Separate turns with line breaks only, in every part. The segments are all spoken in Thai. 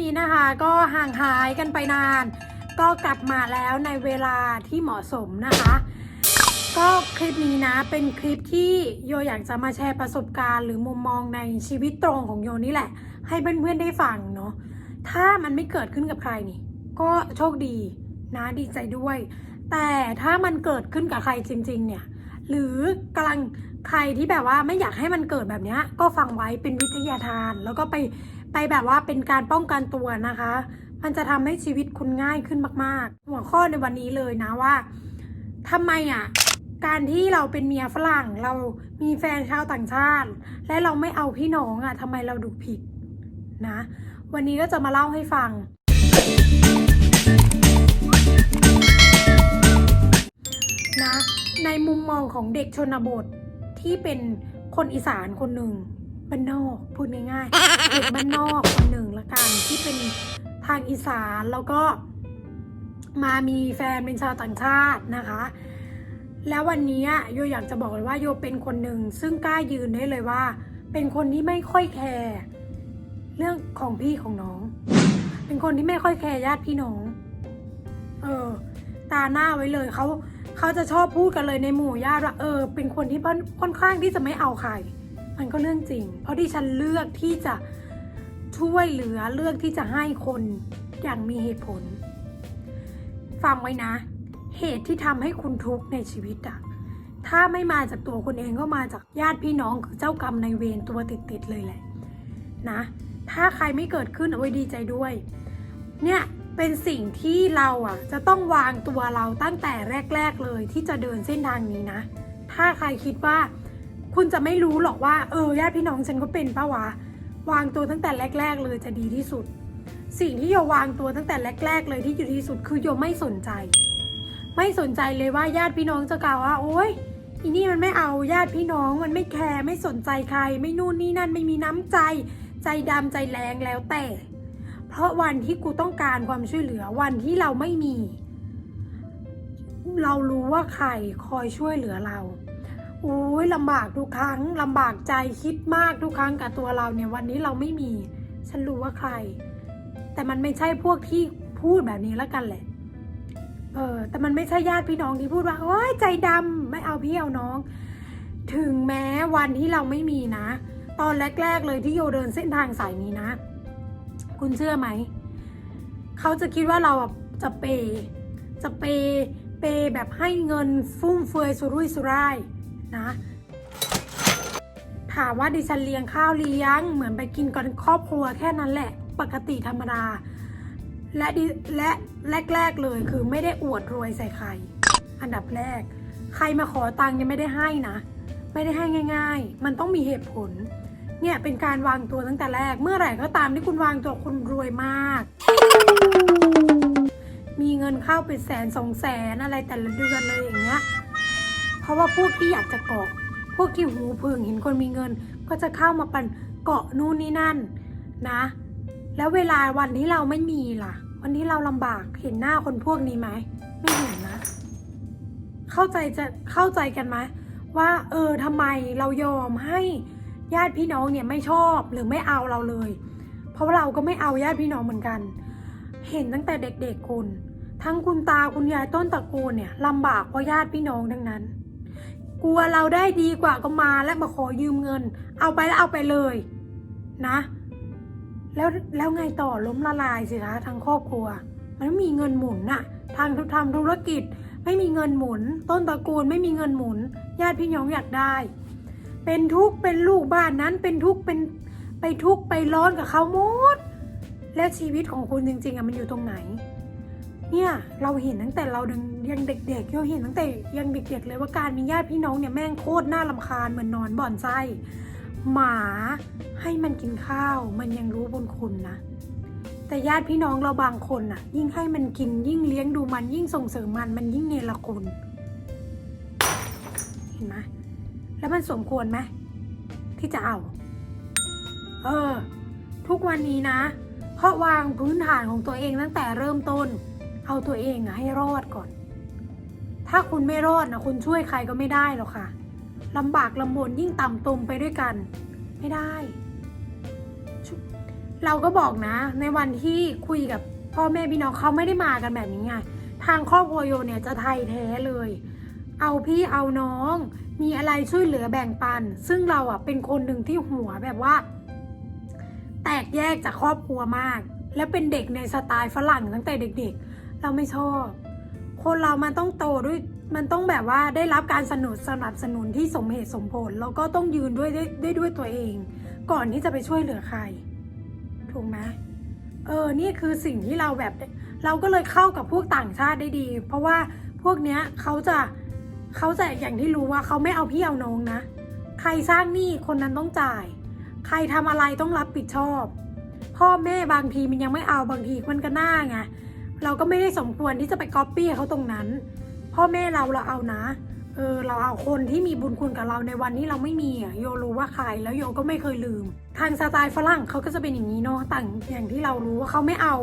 นี้นะคะก็ห่างหายกันไปนาน ก็กลับมาแล้วในเวลาที่เหมาะสมนะคะ ก็คลิปนี้นะเป็นคลิปที่โยอยากจะมาแชร์ประสบการณ์หรือมุมมองในชีวิตตรงของโยนี่แหละ ให้เพื่อนๆได้ฟังเนาะถ้ามันไม่เกิดขึ้นกับใครนี่ ก็โชคดีนะดีใจด้วย แต่ถ้ามันเกิดขึ้นกับใครจริง ๆ เนี่ย หรือกำลังใครที่แบบว่าไม่อยากให้มันเกิดแบบนี้ก็ฟังไว้เป็นวิทยาทาน แล้วก็ไป ไปแบบว่าเป็นการป้องกันตัวนะคะ มันจะทำให้ชีวิตคุณง่ายขึ้นมาก ๆ หัวข้อในวันนี้เลยนะว่าทำไมอะการที่เราเป็นเมียฝรั่งเรามีแฟนชาวต่างชาติ และเราไม่เอาพี่น้องอะทำไมเราดูผิดนะ วันนี้ก็จะมาเล่าให้ฟัง นะ ในมุมมองของเด็กชนบทที่เป็นคนอีสานคนหนึ่ง บ้านนอกพูดง่ายๆเด็กบ้านนอกคนหนึ่งละกันที่เป็นทางอีสานแล้วก็มามีแฟนเป็นชาวต่างชาตินะคะ แล้ววันนี้โยอยากจะบอกเลยว่าโยเป็นคนหนึ่งซึ่งกล้ายืนได้เลยว่า เป็นคนที่ไม่ค่อยแคร์เรื่องของพี่ของน้อง เป็นคนที่ไม่ค่อยแคร์ญาติพี่น้อง เออ ตาหน้าไว้เลยเขาเขาจะชอบพูดกันเลยในหมู่ญาติว่าเออ เป็นคนที่ค่อนข้างที่จะไม่เอาใคร มันก็เรื่องจริง เพราะที่ฉันเลือกที่จะช่วยเหลือเลือกที่จะให้คนอย่างมีเหตุผล ฟังไว้นะ เหตุที่ทำให้คุณทุกข์ในชีวิตอะถ้าไม่มาจากตัวคุณเองก็มาจากญาติพี่น้องคือเจ้ากรรมในเวรตัวติดๆเลยแหละนะ ถ้าใครไม่เกิดขึ้นเอาไว้ดีใจด้วย เนี่ยเป็นสิ่งที่เราอะ จะต้องวางตัวเราตั้งแต่แรก ๆ เลยที่จะเดินเส้นทางนี้นะ ถ้าใครคิดว่า คุณจะไม่รู้หรอกว่า เออญาติพี่น้องฉันก็เป็นปะวะ วางตัวตั้งแต่แรก ๆ เลยจะดีที่สุด สิ่งที่โยวางตัวตั้งแต่แรก ๆ เลยที่อยู่ที่สุดคือโยไม่สนใจ ไม่สนใจเลยว่าญาติพี่น้องจะกล่าวว่าโอ๊ยอีนี่มันไม่เอาญาติพี่น้องมันไม่แคร์ไม่สนใจใคร ไม่นู่นนี่นั่นไม่มีน้ำใจ ใจดำใจแรงแล้วแต่ เพราะวันที่กูต้องการความช่วยเหลือวันที่เราไม่มี เรารู้ว่าใครคอยช่วยเหลือเรา อ้ยลำบากทุกครั้งลำบากใจคิดมากทุกครั้งกับตัวเราเนี่ยวันนี้เราไม่มี ฉันรู้ว่าใคร แต่มันไม่ใช่พวกที่พูดแบบนี้แล้วกันแหละ เออ แต่มันไม่ใช่ญาติพี่น้องที่พูดว่าโอ้ยใจดำไม่เอาพี่เอาน้อง ถึงแม้วันที่เราไม่มีนะ ตอนแรก ๆ เลยที่โยเดินเส้นทางสายนี้นะ คุณเชื่อไหม เขาจะคิดว่าเราจะเปย์จะเปย์เปย์แบบให้เงินฟุ่มเฟือยสุรุ่ยสุร่าย นะ ถามว่าดิฉันเลี้ยงข้าวเลี้ยง เหมือนไปกินกันครอบครัวแค่นั้นแหละ ปกติธรรมดา และดิและแรก ๆเลยคือไม่ได้อวดรวยใส่ใคร อันดับแรก ใครมาขอตังค์ยังไม่ได้ให้นะ ไม่ได้ให้ง่าย ๆ มันต้องมีเหตุผล เนี่ยเป็นการวางตัวตั้งแต่แรก เมื่อไหร่ก็ตามที่คุณวางตัวคุณรวยมากมีเงินเข้าเป็นแสนสองแสนอะไรแต่ละเดือนเลยอย่างเงี้ย เพราะว่าพวกที่อยากจะเกาะ พวกที่หูพึ่งเห็นคนมีเงิน ก็จะเข้ามาปันเกาะนู่นนี่นั่นนะ แล้วเวลาวันที่เราไม่มีล่ะ วันที่เราลำบากเห็นหน้าคนพวกนี้ไหมไม่เห็นนะ เข้าใจจะเข้าใจกันไหมว่า เออทำไมเรายอมให้ญาติพี่น้องเนี่ยไม่ชอบหรือไม่เอาเราเลย เพราะาเราก็ไม่เอาญาติพี่น้องเหมือนกัน เห็นตั้งแต่เด็กๆคุณ ทั้งคุณตาคุณยายต้นตระกูลเนี่ยลำบากเพราะญาติพี่น้องทั้งนั้น กลัวเราได้ดีกว่าก็มาและมาขอยืมเงิน เอาไปแล้วเอาไปเลยนะ แล้วแล้วไงต่อล้มละลายสิคะทางครอบครัว มันไม่มีเงินหมุนน่ะ ทางทำธุรกิจไม่มีเงินหมุน ต้นตระกูลไม่มีเงินหมุน ญาติพี่น้องอยากได้ เป็นทุกข์เป็นลูกบ้านนั้นเป็นทุกข์เป็นไปทุกข์ไปร้อนกับเขาหมดแล้วชีวิตของคุณจริงๆอะมันอยู่ตรงไหน เนี่ยเราเห็นตั้งแต่เรายังเด็กๆเราเห็นตั้งแต่ยังเด็กๆเลยว่าการมีญาติพี่น้องเนี่ยแม่งโคตรน่าลำคาญเหมือนนอนบ่อนไส้หมาให้มันกินข้าว มันยังรู้บุญคุณนะแต่ญาติพี่น้องเราบางคนน่ะ ยิ่งให้มันกินยิ่งเลี้ยงดูมันยิ่งส่งเสริมมันมันยิ่งเนรคุณเห็นไหมแล้วมันสมควรไหมที่จะเอาเออ ทุกวันนี้นะ เพราะวางพื้นฐานของตัวเองตั้งแต่เริ่มต้น เอาตัวเองอะให้รอดก่อน ถ้าคุณไม่รอดนะคุณช่วยใครก็ไม่ได้หรอกค่ะลำบากลำบนยิ่งต่ำตมไปด้วยกัน ไม่ได้ เราก็บอกนะ ในวันที่คุยกับพ่อแม่พี่น้องเขาไม่ได้มากันแบบนี้ไงทางครอบครัวโยเนี่ยจะไทยแท้เลย เอาพี่เอาน้อง มีอะไรช่วยเหลือแบ่งปัน ซึ่งเราอะเป็นคนหนึ่งที่หัวแบบว่า แตกแยกจากครอบครัวมาก และเป็นเด็กในสไตล์ฝรั่งตั้งแต่เด็ก ๆ เราไม่ชอบ คนเรามันต้องโตด้วยมันต้องแบบว่าได้รับการสนับสนับสนุนที่สมเหตุสมผล แล้วก็ต้องยืนด้วยได้ได้ด้วยตัวเอง ก่อนที่จะไปช่วยเหลือใคร ถูกไหมเออนี่คือสิ่งที่เราแบบ เราก็เลยเข้ากับพวกต่างชาติได้ดี เพราะว่าพวกเนี้ยเขาจะเขาจะอย่างที่รู้ว่าเขาไม่เอาพี่เอาน้องนะ ใครสร้างหนี้คนนั้นต้องจ่าย ใครทำอะไรต้องรับผิดชอบ พ่อแม่บางทีมันยังไม่เอาบางทีมันก็น้าไง เราก็ไม่ได้สมควรที่จะไปก๊อปปี้เขาตรงนั้น พ่อแม่เราเราเอานะ เออเราเอาคนที่มีบุญคุณกับเราในวันที่เราไม่มีอะโยรู้ว่าใครแล้วโยก็ไม่เคยลืม ทางสไตล์ฝรั่งเขาก็จะเป็นอย่างนี้เนาะต่างอย่างที่เรารู้ว่าเขาไม่เอา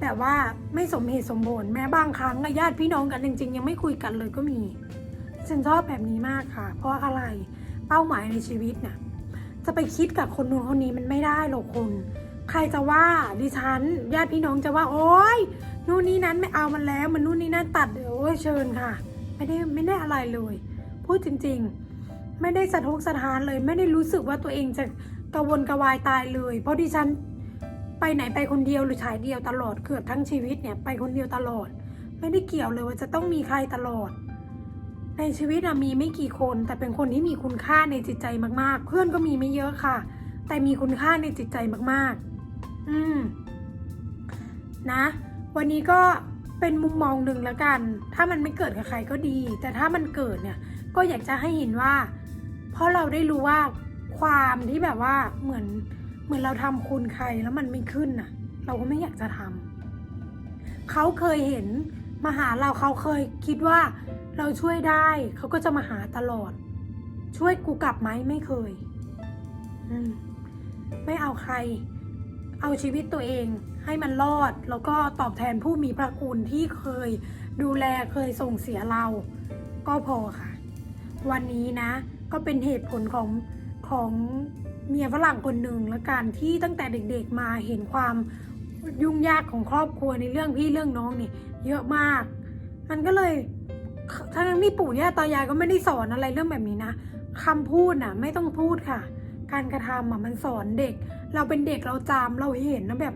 แบบว่าไม่สมเหตุสมผลแม้บางครั้งญาติพี่น้องกันจริง ๆ ยังไม่คุยกันเลยก็มีฉันชอบแบบนี้มากค่ะ เพราะอะไรเป้าหมายในชีวิตเนี่ยจะไปคิดกับคนนู้นคนนี้มันไม่ได้หรอกคุณ ใครจะว่าดิฉันญาติพี่น้องจะว่า โอ๊ยนู่นนี่นั้นไม่เอามันแล้ว มันนู่นนี่นั่นตัดเดี๋ยวโอ้เชิญค่ะ ไม่ได้ไม่ได้อะไรเลย พูดจริง ๆ ไม่ได้สะทกสะท้านเลย ไม่ได้รู้สึกว่าตัวเองจะกระวนกระวายตายเลย เพราะดิฉันไปไหนไปคนเดียวหรือฉายเดียวตลอดเกือบทั้งชีวิตเนี่ยไปคนเดียวตลอด ไม่ได้เกี่ยวเลยว่าจะต้องมีใครตลอด ในชีวิตอะมีไม่กี่คน แต่เป็นคนที่มีคุณค่าในจิตใจมากๆ เพื่อนก็มีไม่เยอะค่ะ แต่มีคุณค่าในจิตใจมากๆ อืม นะ วันนี้ก็เป็นมุมมองหนึ่งแล้วกัน ถ้ามันไม่เกิดกับใครก็ดี แต่ถ้ามันเกิดเนี่ย ก็อยากจะให้เห็นว่า เพราะเราได้รู้ว่าความที่แบบว่าเหมือนเหมือนเราทำคุณใครแล้วมันไม่ขึ้นน่ะ เราก็ไม่อยากจะทำเขาเคยเห็นมาหาเราเขาเคยคิดว่าเราช่วยได้เขาก็จะมาหาตลอด ช่วยกูกลับไหมไม่เคย อืม ไม่เอาใคร เอาชีวิตตัวเองให้มันรอด แล้วก็ตอบแทนผู้มีพระคุณที่เคยดูแลเคยส่งเสียเรา ก็พอค่ะ วันนี้นะก็เป็นเหตุผลของของเมียฝรั่งคนหนึ่งและการที่ตั้งแต่เด็กๆมาเห็นความยุ่งยากของครอบครัวในเรื่องพี่เรื่องน้องนี่ เยอะมาก มันก็เลยทั้งที่ปู่ย่าตายายก็ไม่ได้สอนอะไรเรื่องแบบนี้นะคำพูดน่ะ ไม่ต้องพูดค่ะ การกระทำอะมันสอนเด็ก เราเป็นเด็กเราจำเราเห็นนะแบบ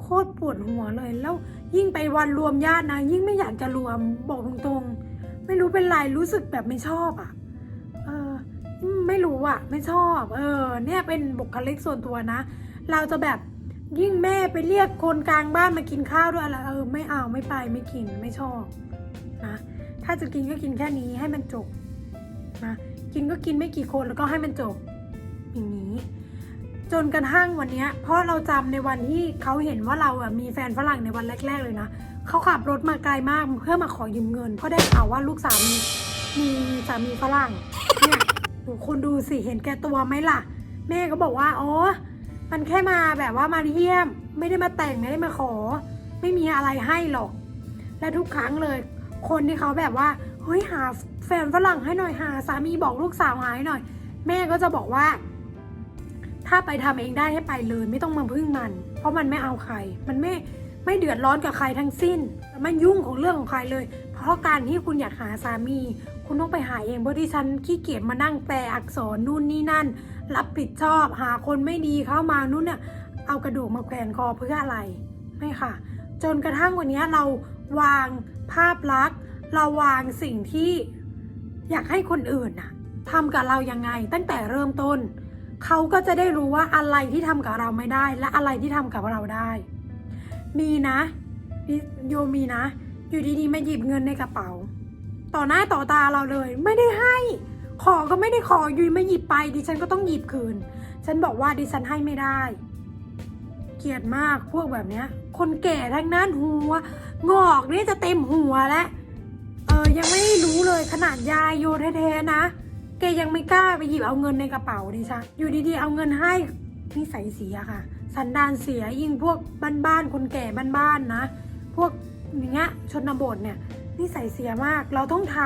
โคตรปวดหัวเลย แล้วยิ่งไปวันรวมญาตินะ ยิ่งไม่อยากจะรวมบอกตรงๆ ไม่รู้เป็นไรรู้สึกแบบไม่ชอบอะเออไม่รู้อะ ไม่ชอบ เออ เนี่ยเป็นบุคลิกส่วนตัวนะ เราจะแบบยิ่งแม่ไปเรียกคนกลางบ้านมากินข้าวด้วยอะไรเออไม่เอาไม่ไปไม่กินไม่ชอบนะถ้าจะกินก็กินแค่นี้ให้มันจบนะกินก็กินไม่กี่คนแล้วก็ให้มันจบ อย่างนี้ จนกระทั่งวันนี้เพราะเราจำในวันที่เขาเห็นว่าเราอะมีแฟนฝรั่งในวันแรก ๆ เลยนะเขาขับรถมาไกลมากเพื่อมาขอยืมเงิน เพราะได้ข่าวว่าลูกสาวมีมีสามีฝรั่งเนี่ยหนูคนดูสิเห็นแก่ตัวไหมล่ะ แม่ก็บอกว่าอ๋อมันแค่มาแบบว่ามาเยี่ยม ไม่ได้มาแต่งไม่ได้มาขอ ไม่มีอะไรให้หรอก และทุกครั้งเลย คนที่เขาแบบว่าเฮ้ยหาแฟนฝรั่งให้หน่อยหาสามีบอกลูกสาวหาให้หน่อย แม่ก็จะบอกว่า ถ้าไปทำเองได้ให้ไปเลยไม่ต้องมาพึ่งมัน เพราะมันไม่เอาใคร มันไม่ไม่เดือดร้อนกับใครทั้งสิ้นมันยุ่งของเรื่องของใครเลย เพราะการที่คุณอยากหาสามี คุณต้องไปหาเองเพราะที่ฉันขี้เกียจมานั่งแปลอักษรนู่นนี่นั่น รับผิดชอบหาคนไม่ดีเข้ามานู่นเนี่ยเอากระดูกมาแขวนคอเพื่ออะไรไม่ค่ะ จนกระทั่งวันนี้เราวางภาพลักษณ์ เราวางสิ่งที่อยากให้คนอื่นน่ะทำกับเรายังไงตั้งแต่เริ่มต้น เขาก็จะได้รู้ว่าอะไรที่ทำกับเราไม่ได้ และอะไรที่ทำกับเราได้ มีนะโยมีนะ อยู่ดีๆมาหยิบเงินในกระเป๋า ต่อหน้าต่อตาเราเลย ไม่ได้ให้ ขอก็ไม่ได้ขออยู่มาหยิบไป ดิฉันก็ต้องหยิบคืน ฉันบอกว่าดิฉันให้ไม่ได้ เกลียดมากพวกแบบเนี้ย คนแก่ทั้งนั้นหัว งอกนี่จะเต็มหัวแล้วเออยังไม่รู้เลยขนาดยายโยแท้ๆนะ แกยังไม่กล้าไปหยิบเอาเงินในกระเป๋าดิฉันอยู่ดีๆเอาเงินให้นิสัยเสียค่ะ สันดานเสียยิ่งพวกบ้านๆคนแก่บ้านๆนะ พวกอย่างเงี้ยชนบทเนี่ยนิสัยเสียมากเราต้องท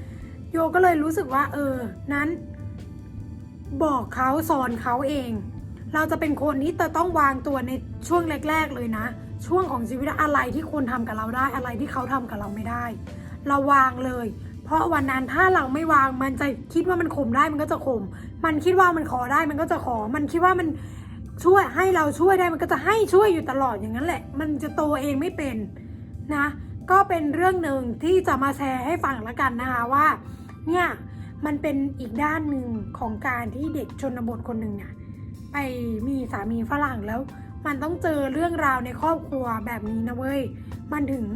ำโยก็เลยรู้สึกว่า เออ นั้น บอกเขาสอนเขาเอง เราจะเป็นคนที่จะต้องวางตัวในช่วงแรก ๆ เลยนะ ช่วงของชีวิตอะไรที่คนทำกับเราได้อะไรที่เขาทำกับเราไม่ได้ เราวางเลย เพราะวันนั้นถ้าเราไม่วางมันจะคิดว่ามันข่มได้มันก็จะข่มมันคิดว่ามันขอได้มันก็จะขอ มันคิดว่ามันช่วยให้เราช่วยได้มันก็จะให้ช่วยอยู่ตลอดอย่างนั้นแหละ มันจะโตเองไม่เป็นนะ ก็เป็นเรื่องหนึ่งที่จะมาแชร์ให้ฟังละกันนะคะว่า เนี่ยมันเป็นอีกด้านหนึ่งของการที่เด็กชนบทคนหนึ่งเนี่ยไปมีสามีฝรั่งแล้ว มันต้องเจอเรื่องราวในครอบครัวแบบนี้นะเว้ย มันถึง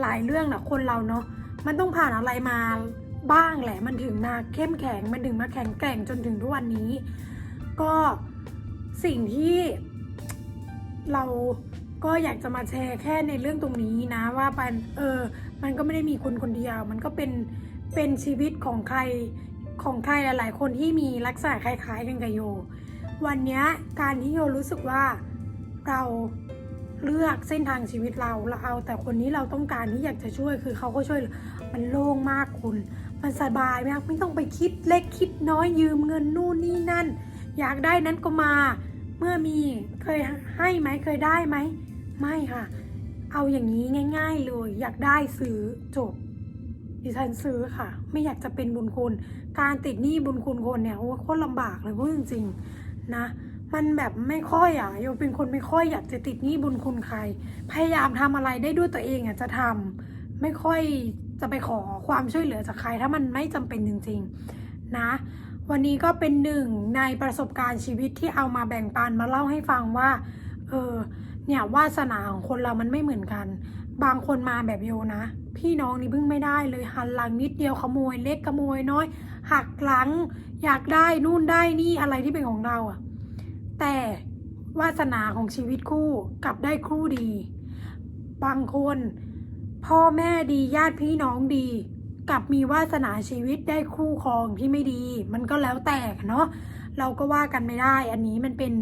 หลายเรื่องนะคนเราเนาะ มันต้องผ่านอะไรมาบ้างแหละ มันถึงมาเข้มแข็ง มันถึงมาแข็งแกร่งจนถึงทุกวันนี้ ก็สิ่งที่เราก็อยากจะมาแชร์แค่ในเรื่องตรงนี้นะว่าปันเออ มันก็ไม่ได้มีคนคนเดียว มันก็เป็นเป็นชีวิตของใครของใครหลาย ๆ คนที่มีลักษณะคล้ายๆ กันกับโย วันนี้การที่โยรู้สึกว่าเราเลือกเส้นทางชีวิตเราเราเอาแต่คนนี้เราต้องการที่อยากจะช่วยคือเขาก็ช่วย มันโล่งมากคุณ มันสบายมากไม่ต้องไปคิดเล็กคิดน้อยยืมเงินนู่นนี่นั่น อยากได้นั้นก็มา เมื่อมีเคยให้ไหมเคยได้ไหม ไม่ค่ะ เอาอย่างนี้ง่าย ๆ เลย อยากได้ซื้อจบดิฉันซื้อค่ะ ไม่อยากจะเป็นบุญคุณ การติดหนี้บุญคุณคนเนี่ยโอ้โคตรลำบากเลยพูดจริงๆนะมันแบบไม่ค่อยอะโยเป็นคนไม่ค่อยอยากจะติดหนี้บุญคุณใคร พยายามทำอะไรได้ด้วยตัวเองอะจะทำไม่ค่อย จะไปขอความช่วยเหลือจากใคร ถ้ามันไม่จำเป็นจริง ๆ นะ วันนี้ก็เป็นหนึ่งในประสบการณ์ชีวิตที่เอามาแบ่งปันมาเล่าให้ฟังว่า เออ เนี่ยวาสนาของคนเรามันไม่เหมือนกัน บางคนมาแบบโยนะ พี่น้องนี่พึ่งไม่ได้เลยหันหลังนิดเดียวขโมยเล็กขโมยน้อย หักหลัง อยากได้นู่นได้นี่อะไรที่เป็นของเราอะแต่วาสนาของชีวิตคู่กลับได้คู่ดี บางคน พ่อแม่ดีญาติพี่น้องดี กับมีวาสนาชีวิตได้คู่ครองที่ไม่ดี มันก็แล้วแต่เนาะเราก็ว่ากันไม่ได้ อันนี้มันเป็น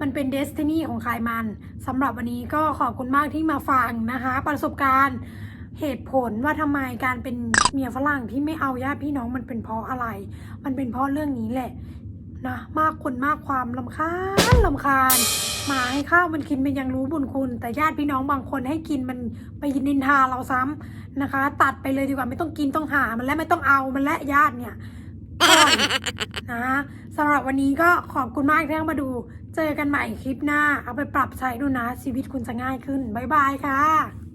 มันเป็นเดสตินีของใครมันสำหรับวันนี้ก็ขอบคุณมากที่มาฟังนะคะ ประสบการณ์เหตุผลว่าทำไมการเป็นเมียฝรั่งที่ไม่เอาญาติพี่น้องมันเป็นเพราะอะไร มันเป็นเพราะเรื่องนี้แหละนะมากคนมากความลำคาญลำคาญ หมาให้ข้าวมันกินมันยังรู้บุญคุณ แต่ญาติพี่น้องบางคนให้กินมันไปยินนินทาเราซ้ำนะคะ ตัดไปเลยดีกว่าไม่ต้องกินต้องหามันและไม่ต้องเอามันและญาติเนี่ยนะสำหรับวันนี้ก็ขอบคุณมากที่มาดู เจอกันใหม่คลิปหน้า เอาไปปรับใช้ดูนะชีวิตคุณจะง่ายขึ้นบ๊ายบายค่ะ